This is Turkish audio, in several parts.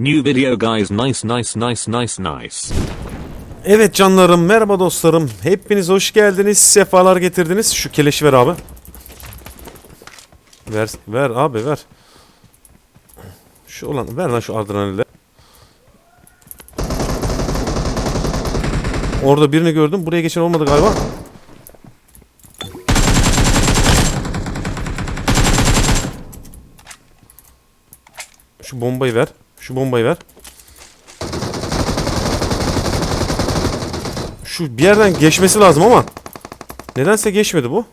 New video guys nice nice nice nice nice. Evet canlarım, merhaba dostlarım. Hepiniz hoş geldiniz, sefalar getirdiniz. Şu keleşi ver abi. Ver, ver abi ver. Şu olan, ver lan şu adrenalini. Orada birini gördüm. Buraya geçen olmadı galiba. Şu bombayı ver. Şu bombayı ver. Şu bir yerden geçmesi lazım ama nedense geçmedi bu.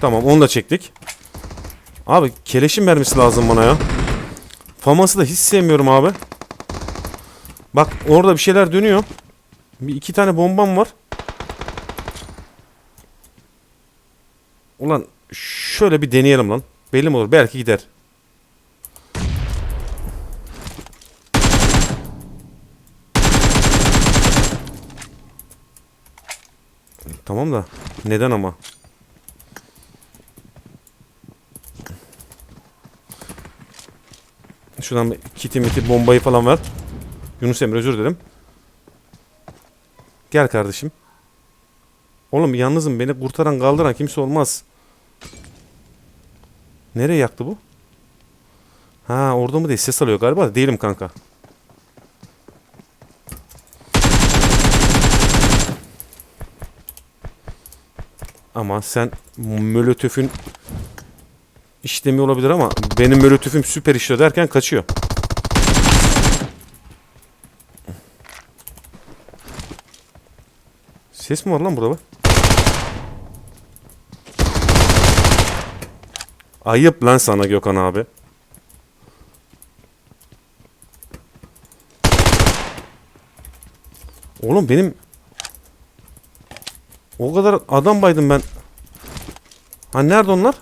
Tamam onu da çektik. Abi keleşin mermisi lazım bana ya. Faması da hiç sevmiyorum abi. Bak orada bir şeyler dönüyor. Bir iki tane bombam var. Ulan şöyle bir deneyelim lan. Belli mi olur? Belki gider. Tamam da neden ama? Şuradan kiti miti bombayı falan ver. Yunus Emre özür dilerim. Gel kardeşim. Oğlum yalnızım beni kurtaran kaldıran kimse olmaz. Nereye yaktı bu? Ha orada mı değil ses alıyor galiba değilim kanka. Ama sen mölötöfün işlemi olabilir ama benim mölötöfüm süper işliyor derken kaçıyor. Ses mi var lan burada bak? Ayıp lan sana Gökhan abi. Oğlum benim o kadar adam baydım ben. Ha nerede onlar?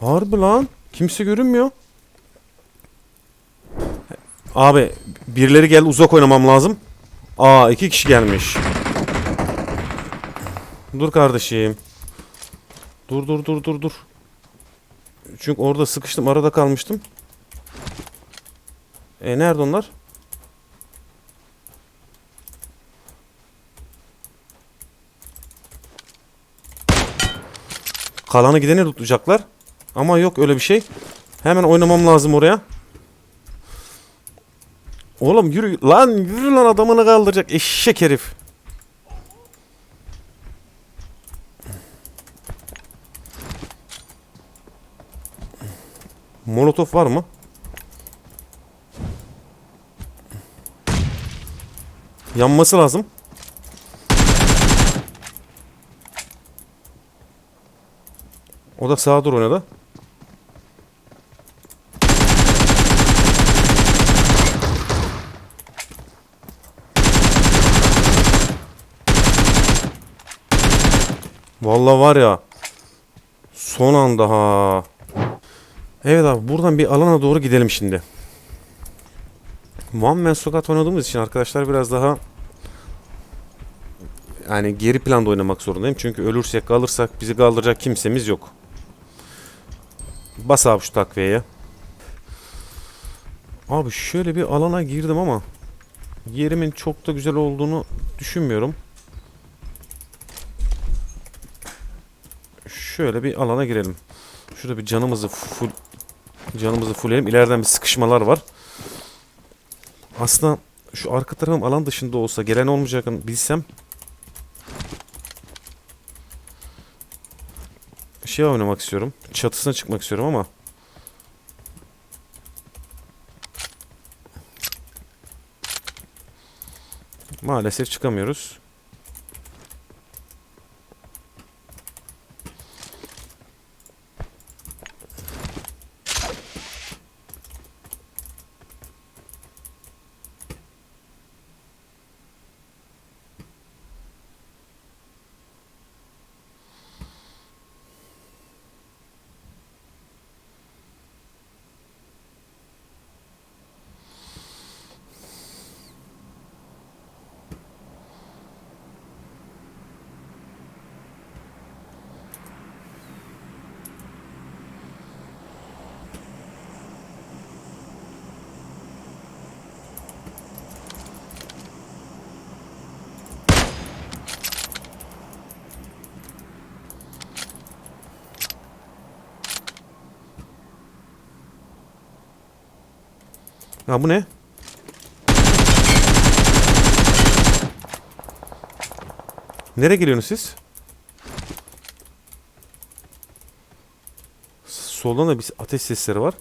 Harbi lan. Kimse görünmüyor. Abi birileri gel uzak oynamam lazım. Aa iki kişi gelmiş. Dur kardeşim. Dur dur dur dur dur. Çünkü orada sıkıştım arada kalmıştım. E nerede onlar? Kalanı gideni tutacaklar. Ama yok öyle bir şey. Hemen oynamam lazım oraya. Oğlum yürü lan yürü lan adamını kaldıracak eşek herif. Molotof var mı? Yanması lazım. O da sağa doğru oynadı. Vallahi var ya. Son anda ha. Evet abi buradan bir alana doğru gidelim şimdi. One Man Squad oynadığımız için arkadaşlar biraz daha yani geri planda oynamak zorundayım. Çünkü ölürsek kalırsak bizi kaldıracak kimsemiz yok. Bas abi şu takviyeye. Abi şöyle bir alana girdim ama yerimin çok da güzel olduğunu düşünmüyorum. Şöyle bir alana girelim. Şurada bir canımızı full canımızı fullleyelim. İleriden bir sıkışmalar var. Aslında şu arka tarafım alan dışında olsa gelen olmayacağını bilsem şey oynamak istiyorum. Çatısına çıkmak istiyorum ama maalesef çıkamıyoruz. Ha bu ne? Nereye geliyorsunuz siz? Soldan da bir ateş sesleri var.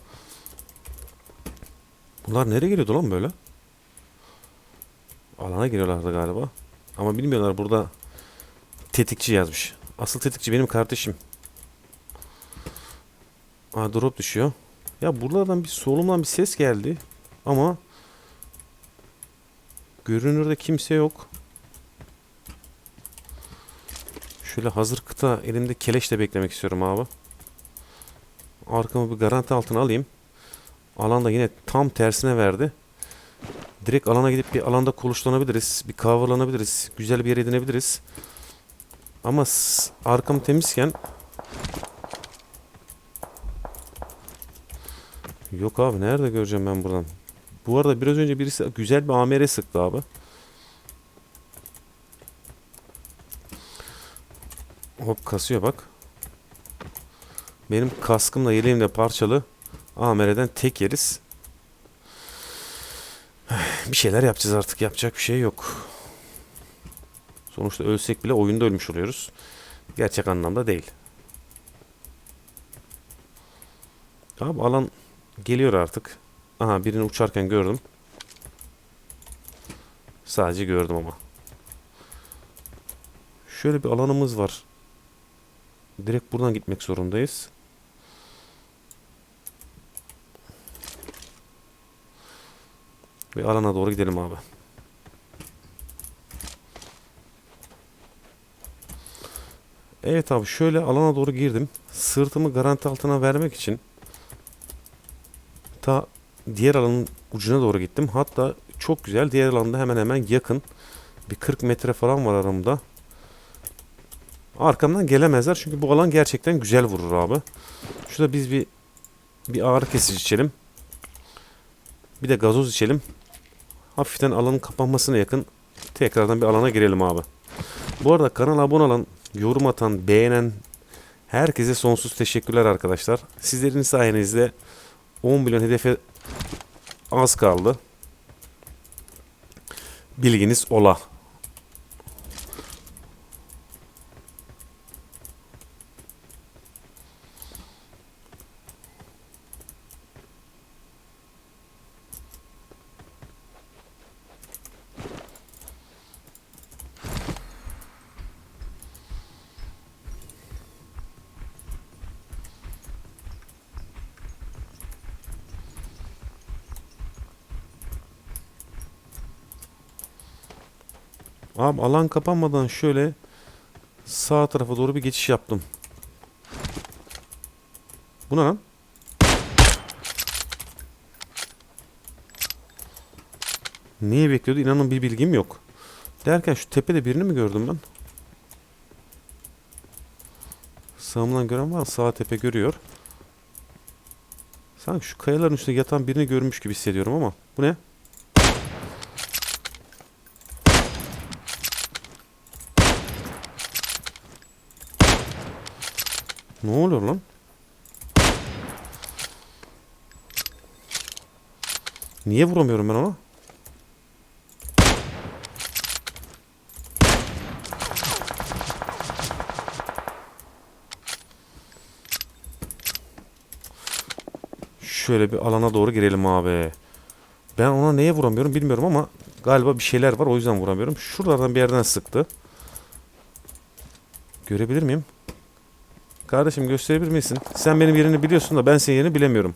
Bunlar nereye geliyordu lan böyle? Alana giriyorlardı galiba. Ama bilmiyorlar burada tetikçi yazmış. Asıl tetikçi benim kardeşim. Aa drop düşüyor. Ya buralardan bir solumdan bir ses geldi. Ama görünürde kimse yok. Şöyle hazır kıta elimde keleşle beklemek istiyorum abi. Arkamı bir garanti altına alayım. Alan da yine tam tersine verdi. Direkt alana gidip bir alanda konuşlanabiliriz. Bir coverlanabiliriz. Güzel bir yer edinebiliriz. Ama arkam temizken Yok abi nerede göreceğim ben buradan? Bu arada biraz önce birisi güzel bir AMR sıktı abi. Hop kasıyor bak. Benim kaskımla yeleğim de parçalı. AMR'den tek yeriz. Bir şeyler yapacağız artık. Yapacak bir şey yok. Sonuçta ölsek bile oyunda ölmüş oluyoruz. Gerçek anlamda değil. Abi alan geliyor artık. Aha birini uçarken gördüm. Sadece gördüm ama. Şöyle bir alanımız var. Direkt buradan gitmek zorundayız. Ve alana doğru gidelim abi. Evet abi şöyle alana doğru girdim. Sırtımı garanti altına vermek için ta diğer alanın ucuna doğru gittim. Hatta çok güzel diğer alanda hemen hemen yakın. Bir 40 metre falan var aramda. Arkamdan gelemezler çünkü bu alan gerçekten güzel vurur abi. Şurada biz bir bir ağrı kesici içelim. Bir de gazoz içelim. Hafiften alanın kapanmasına yakın tekrardan bir alana girelim abi. Bu arada kanala abone olan, yorum atan, beğenen herkese sonsuz teşekkürler arkadaşlar. Sizlerin sayenizde 10 milyon hedefe az kaldı. Bilginiz ola. Abi alan kapanmadan şöyle sağ tarafa doğru bir geçiş yaptım. Bu ne lan? Niye bekliyordu? İnanın bir bilgim yok. Derken şu tepede birini mi gördüm ben? Sağımdan gören var? Sağ tepe görüyor. Sanki şu kayaların üstünde yatan birini görmüş gibi hissediyorum ama. Bu ne? Ne oluyor lan? Niye vuramıyorum ben ona? Şöyle bir alana doğru girelim abi. Ben ona neye vuramıyorum bilmiyorum ama galiba bir şeyler var o yüzden vuramıyorum. Şuralardan bir yerden sıktı. Görebilir miyim? Kardeşim gösterebilir misin? Sen benim yerini biliyorsun da ben senin yerini bilemiyorum.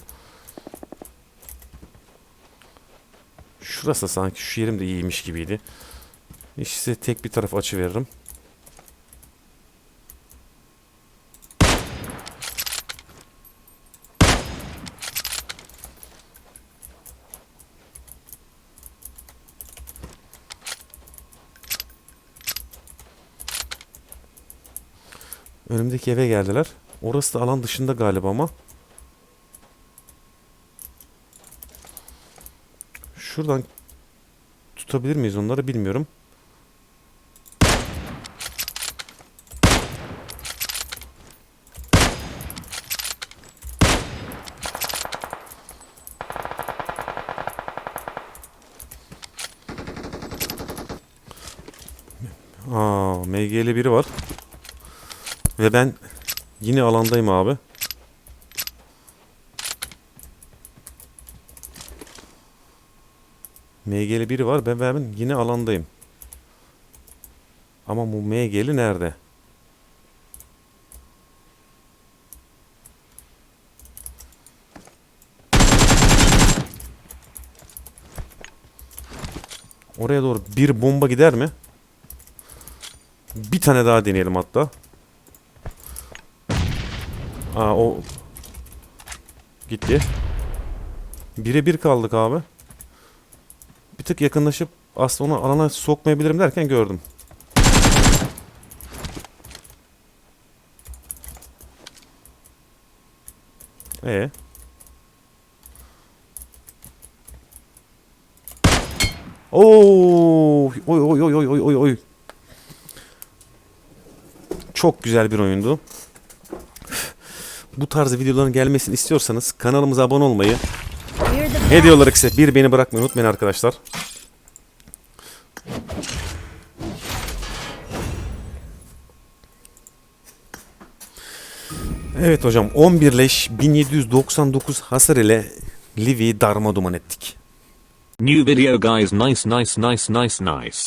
Şurası sanki şu yerim de iyiymiş gibiydi. İşte tek bir taraf açı veririm. Arkadaki eve geldiler. Orası da alan dışında galiba ama. Şuradan tutabilir miyiz onları bilmiyorum. Aa, MG'li biri var. Ve ben yine alandayım abi. MG'li biri var ve ben yine alandayım. Ama bu MG'li nerede? Oraya doğru bir bomba gider mi? Bir tane daha deneyelim hatta. Aa o gitti. Bire bir kaldık abi. Bir tık yakınlaşıp aslında onu alana sokmayabilirim derken gördüm. E Oo, oy oy oy oy oy oy oy. Çok güzel bir oyundu. Bu tarz videoların gelmesini istiyorsanız kanalımıza abone olmayı, hediye olarak ise bir beni bırakmayı unutmayın arkadaşlar. Evet hocam 11 leş 1799 hasar ile Livy'yi darma duman ettik. New video guys nice nice nice nice nice.